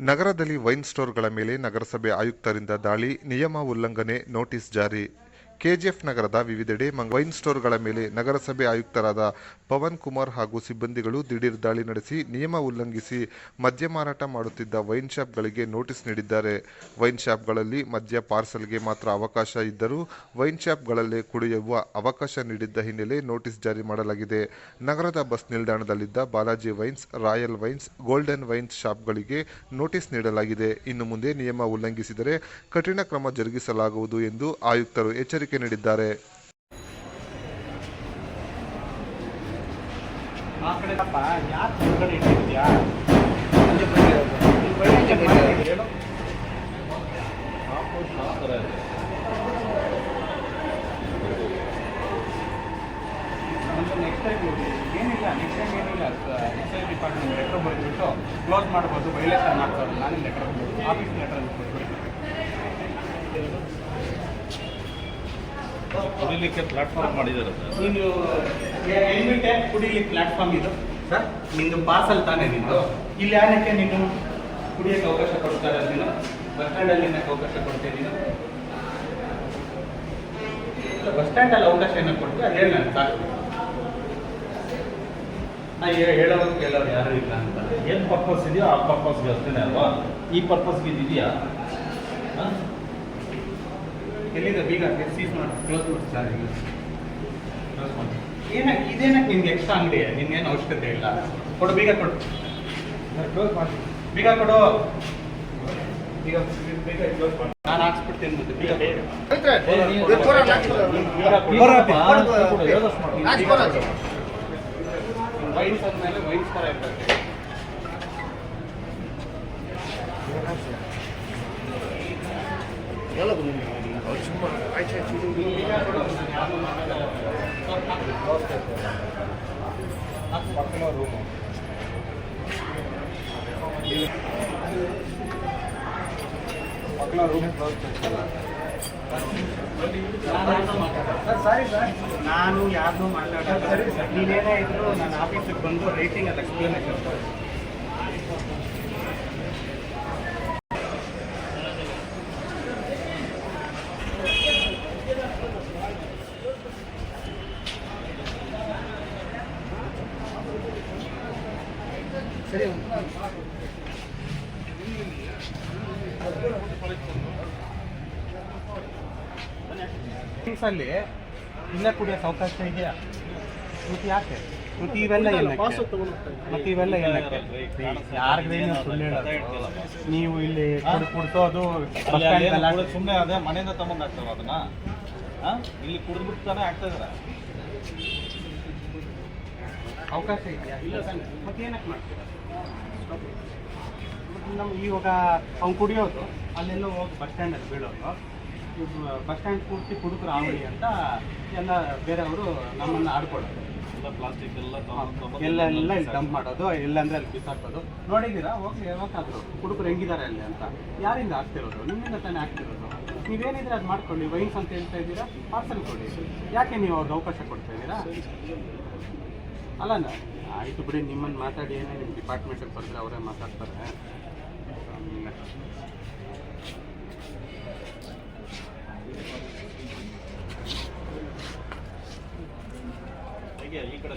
ನಗರದಲ್ಲಿ ವೈನ್ ಸ್ಟೋರ್ಗಳ ಮೇಲೆ ನಗರಸಭೆ ಆಯುಕ್ತರಿಂದ ದಾಳಿ ನಿಯಮ ಉಲ್ಲಂಘನೆ ನೋಟಿಸ್ ಜಾರಿ. ಕೆಜಿಎಫ್ ನಗರದ ವಿವಿಧೆಡೆ ವೈನ್ ಸ್ಟೋರ್ಗಳ ಮೇಲೆ ನಗರಸಭೆ ಆಯುಕ್ತರಾದ ಪವನ್ ಕುಮಾರ್ ಹಾಗೂ ಸಿಬ್ಬಂದಿಗಳು ದಿಢೀರ್ ದಾಳಿ ನಡೆಸಿ ನಿಯಮ ಉಲ್ಲಂಘಿಸಿ ಮದ್ಯ ಮಾರಾಟ ಮಾಡುತ್ತಿದ್ದ ವೈನ್ ಶಾಪ್ಗಳಿಗೆ ನೋಟಿಸ್ ನೀಡಿದ್ದಾರೆ. ವೈನ್ ಶಾಪ್ಗಳಲ್ಲಿ ಮದ್ಯ ಪಾರ್ಸಲ್ಗೆ ಮಾತ್ರ ಅವಕಾಶ ಇದ್ದರೂ ವೈನ್ ಶಾಪ್ಗಳಲ್ಲೇ ಕುಡಿಯುವ ಅವಕಾಶ ನೀಡಿದ್ದ ಹಿನ್ನೆಲೆ ನೋಟಿಸ್ ಜಾರಿ ಮಾಡಲಾಗಿದೆ. ನಗರದ bus ನಿಲ್ದಾಣದಲ್ಲಿದ್ದ Balaji wines, royal wines, golden wines ಶಾಪ್ಗಳಿಗೆ notice ನೀಡಲಾಗಿದೆ. ಇನ್ನು ಮುಂದೆ ನಿಯಮ ಉಲ್ಲಂಘಿಸಿದರೆ ಕಠಿಣ ಕ್ರಮ ಜರುಗಿಸಲಾಗುವುದು ಎಂದು ಆಯುಕ್ತರು ಎಚ್ಚರಿಕೆ ನೀಡಿದ್ದಾರೆ. ಹೇಳು ಒಂದು ನೆಕ್ಸ್ಟ್ ಟೈಮ್ ನೆಕ್ಸ್ಟ್ ಟೈಮ್ ಏನಿಲ್ಲ. ಕ್ಲೋಸ್ ಮಾಡ್ಬೋದು ವೈಲೇಷನ್ ಮಾಡ್ತಾರೆ ನಾನೇ ಲೆಟರ್ ಆಫೀಸ್ ಲೆಟರ್ ಕುಡಿಲಿಕ್ಕೆ ಪ್ಲಾಟ್ಫಾರ್ಮ್ ಮಾಡಿದ್ದಾರೆ ಸರ್. ಕುಡಿಲಿಕ್ಕೆ ಪ್ಲಾಟ್ಫಾರ್ಮ್ ಇದು? ಸರ್? ನಿಂದು ಪಾರ್ಸಲ್ ತಾನೇ ನಿಂದು. ಇಲ್ಲಿ ಯಾಕೆ ನೀನು ಕುಡಿಯೋಕ್ಕೆ ಅವಕಾಶ ಕೊಡ್ತಾರೆ ನೀನು. ಬಸ್ ಸ್ಟ್ಯಾಂಡಲ್ಲಿ ಏನಕ್ಕೆ ಅವಕಾಶ ಕೊಡ್ತೇನೆ ನೀನು. ಬಸ್ ಸ್ಟ್ಯಾಂಡಲ್ಲಿ ಅವಕಾಶ ಏನ ಕೊಡ್ತೀವಿ ಅದು ಹೇಳಿ ನಾನು ಸಾಕು. ನಾ ಹೇಳೋರು ಕೇಳೋರು ಯಾರು ಇಲ್ಲ ಅಂತ. ಏನು ಪರ್ಪಸ್ ಇದೆಯೋ ಆ ಪರ್ಪಸ್ಗೆ ಅಷ್ಟೇ ಅಲ್ವಾ? ಈ ಪರ್ಪಸ್ಗೆ ಇದೆಯಾ ಎಲ್ಲಿದೆ? ಬೀಗ ಸೀಸ್ ಮಾಡಿ. ಕ್ಲೋಸ್ ಮಾಡಿ. ಸರ್. ಕ್ಲೋಸ್ ಮಾಡಿ. ಏನಕ್ಕೆ ಇದೇನಕ್ಕೆ ನಿನ್ಗೆ ಎಕ್ಸ್ಟ್ರಾ ಅಂಗಡಿ? ನಿನ್ಗೇನು ಅವಶ್ಯಕತೆ ಇಲ್ಲ. ಕೊಡು ಬೀಗ ಕೊಡು. ಕ್ಲೋಸ್ ಮಾಡಿ. ಬೀಗ ಕೊಡು. ಈಗ ಬೀಗ ಕ್ಲೋಸ್ ಮಾಡಿ. ನಾನು ಹಾಕ್ಸ್ಬಿಡ್ತೇನೆ ಮತ್ತೆ ಬೀಗ ವೈನ್ಸ್ ಆದ್ಮೇಲೆ ವೈನ್ಸ್ ಥರ ಇರ್ತದೆ. ಬೀಗ ಕೊಡು ನಾನು ಯಾರ್ನೂ ಮಾತಾಡಲ್ಲ. ಹಾಕು ಪಕ್ಕದ ರೂಮು ಸಾರಿ ಸರ್ ನಾನು ಯಾರನ್ನೂ ಮಾತಾಡೋಲ್ಲ ನೀನೇನೇ ಇದ್ರು ನನ್ನ ಆಫೀಸಿಗೆ ಬಂದು ರೇಟಿಂಗ್ ಅದು ಎಕ್ಸ್ಪ್ಲನೇಷನ್ ಸರಿ ಅಲ್ಲಿ ಇಲ್ಲೇ ಕುಡಿಯೋಕೆ ಅವಕಾಶ ಇದೆಯಾ? ಕೃತಿ ಯಾಕೆ? ಕೃತಿ ಇವೆಲ್ಲ ಏನಕ್ಕೆ ಮತ್ತೆ ಇವೆಲ್ಲ ಏನಕ್ಕೆ ಯಾರಿಗೂ ಸುಳ್ಳು ಹೇಳೋದು? ನೀವು ಇಲ್ಲಿ ಕುಡ್- ಕುಡ್ಸೋದು ಸುಮ್ಮನೆ ಅದೇ ಮನೆಯಿಂದ ತಗೊಂಡ್ ಹಾಕ್ತಾರ ಅದನ್ನ? ಇಲ್ಲಿ ಕುಡಿದ್ಬಿಟ್ಟು ತಾನೇ ಆಗ್ತಾ ಇದಾರೆ. ಅವಕಾಶ ಇದೆಯಾ? ಇಲ್ಲ ಸರ್ ಮತ್ತೆ ಏನಕ್ಕೆ ಮಾಡ್ತೀರಾ? ಮತ್ತೆ ನಮ್ಮ ಇವಾಗ ಅವ್ನು ಕುಡಿಯೋದು ಅಲ್ಲೆಲ್ಲ ಹೋಗಿ ಬಸ್ ಸ್ಟ್ಯಾಂಡಲ್ಲಿ ಬೀಳೋದು. ಬಸ್ ಸ್ಟ್ಯಾಂಡ್ ಪೂರ್ತಿ ಕುಡುಕರು ಆವಳಿ ಅಂತ ಎಲ್ಲ ಬೇರೆಯವರು ನಮ್ಮನ್ನು ಆಡ್ಕೊಳ್ಳೋದು. ಎಲ್ಲ ಪ್ಲಾಸ್ಟಿಕ್ ಎಲ್ಲ ಎಲ್ಲ ಎಲ್ಲ ಇಲ್ಲಿ ಡಂಪ್ ಮಾಡೋದು ಇಲ್ಲಾಂದ್ರೆ ಅಲ್ಲಿ ಬಿಸಾಕೋದು ನೋಡಿದ್ದೀರಾ? ಹೋಗ್ಲಿ ಯಾವತ್ತಾದ್ರು ಹುಡುಗರು ಹೆಂಗಿದ್ದಾರೆ ಅಲ್ಲಿ ಅಂತ. ಯಾರಿಂದ ಆಗ್ತಿರೋದು? ನಿಮ್ಮಿಂದ ತಾನೇ ಆಗ್ತಿರೋದು? ನೀವೇನಿದ್ರೆ ಅದು ಮಾಡ್ಕೊಳ್ಳಿ. ವೈನ್ಸ್ ಅಂತ ಹೇಳ್ತಾ ಇದ್ದೀರಾ? ಪಾರ್ಸಲ್ ಕೊಡಿ. ಯಾಕೆ ನೀವು ಅವ್ರಿಗೆ ಅವಕಾಶ ಕೊಡ್ತಾ ಇದ್ದೀರಾ? ಅಲ್ಲ ಆಯಿತು ಬಿಡಿ ನಿಮ್ಮನ್ನು ಮಾತಾಡಿ ಏನೇ ನಿಮ್ಮ ಡಿಪಾರ್ಟ್ಮೆಂಟಲ್ಲಿ ಬರೆದ್ರೆ ಅವರೇ ಮಾತಾಡ್ತಾರೆ. ಈ ಕಡೆ